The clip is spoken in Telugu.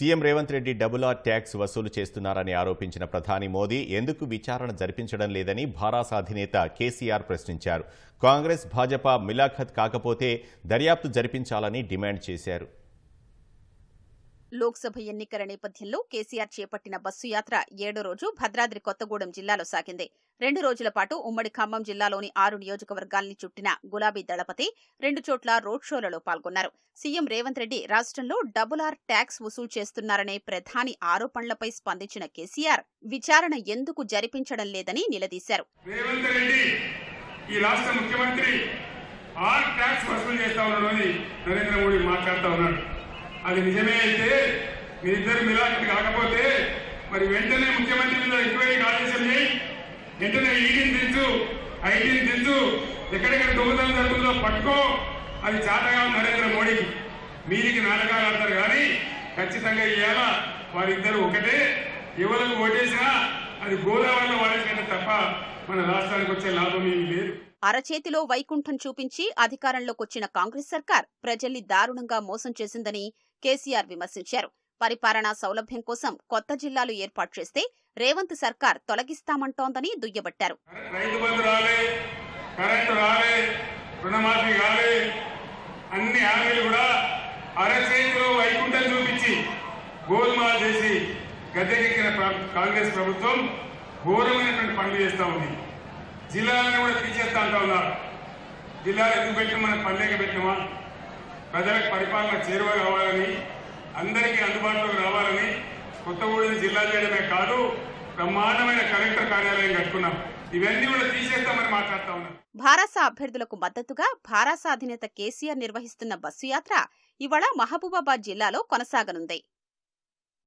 CM Revanth Reddy double R tax వసూలు చేస్తున్నారని ఆరోపించిన ప్రధాని మోదీ ఎందుకు విచారణ జరిపించడం లేదని భారాస అధినేత కేసీఆర్ ప్రశ్నించారు. కాంగ్రెస్ భాజపా మిలాఖత్ కాకపోతే దర్యాప్తు జరిపించాలని డిమాండ్ చేశారు. లోక్సభ ఎన్నికల నేపథ్యంలో కేసీఆర్ చేపట్టిన బస్సు యాత్ర ఏడో రోజు భద్రాద్రి కొత్తగూడెం జిల్లాలో సాగింది. రెండు రోజుల పాటు ఉమ్మడి ఖమ్మం జిల్లాలోని ఆరు నియోజకవర్గాల్ని చుట్టిన గులాబీ దళపతి రెండు చోట్ల రోడ్ షోలలో పాల్గొన్నారు. సీఎం రేవంత్ రెడ్డి రాష్ట్రంలో డబుల్ ఆర్ ట్యాక్స్ వసూలు చేస్తున్నారనే ప్రధాని ఆరోపణలపై స్పందించిన కేసీఆర్ విచారణ ఎందుకు జరిపించడం లేదని నిలదీశారు. ఈ రాష్ట్ర ముఖ్యమంత్రి ఆర్ ట్యాక్స్ వసూలు చేస్తా ఉన్నాడు అని నరేంద్ర మోడీ మాట్లాడుతూ ఉన్నాడు. అది నిజమే అయితే మీరిద్దరు మిలాఖత్ కాకపోతే మరి వెంటనే ముఖ్యమంత్రి మీద ఎంక్వైరీ ఆదేశం వెంటనే ఈడీని దించు ఐటీని దించు ఎక్కడెక్కడ దొంగతనం జరుగుతుందో పట్టుకో. అది చాటగా నరేంద్ర మోడీకి. మీరికి నాటకాలు ఆడతారు కానీ ఖచ్చితంగా ఇవాళ వారిద్దరు ఒకటే. ఎవరికి ఓటేసినా అది గోదావరిలో వాడేసినట్టు తప్ప మన రాష్ట్రానికి వచ్చే లాభం ఏమీ లేదు. అరచేతిలో వైకుంఠం చూపించి అధికారంలోకొచ్చిన కాంగ్రెస్ సర్కార్ ప్రజల్ని దారుణంగా మోసం చేసిందని కేసీఆర్ విమర్శించారు. పరిపాలనా సౌలభ్యం కోసం కొత్త జిల్లాలు ఏర్పాటు చేస్తే రేవంత్ సర్కార్ తొలగిస్తామంటోందని దుయ్యబట్టారు. అన్ని హామీలు కూడా అరచేతిలో వైకుంఠం చూపించి గోల్మాల్ చేసి గద్దెకెక్కిన కాంగ్రెస్ ప్రభుత్వం ఘోరమైనటువంటి పనులు చేస్తా ఉంది. జిల్లాలను కూడా తీసేస్తా అంటా ఉన్నారు. జిల్లాలు ఎందుకు పెట్టిన? మనం పల్లెకి పెట్టినమా? ప్రజలకు పరిపాలన చేరువ కావాలని అందరికీ అందుబాటులోకి రావాలని కొత్తగూడెం జిల్లా చేయడమే కాదు బ్రహ్మాండమైన కలెక్టర్ కార్యాలయం కట్టుకున్నాం. ఇవన్నీ కూడా తీసేస్తామని మాట్లాడుతా ఉన్నాం. అభ్యర్థులకు మద్దతుగా భారస అధినేత కేసీఆర్ నిర్వహిస్తున్న బస్సు యాత్ర ఇవాళ మహబూబాబాద్ జిల్లాలో కొనసాగనుంది.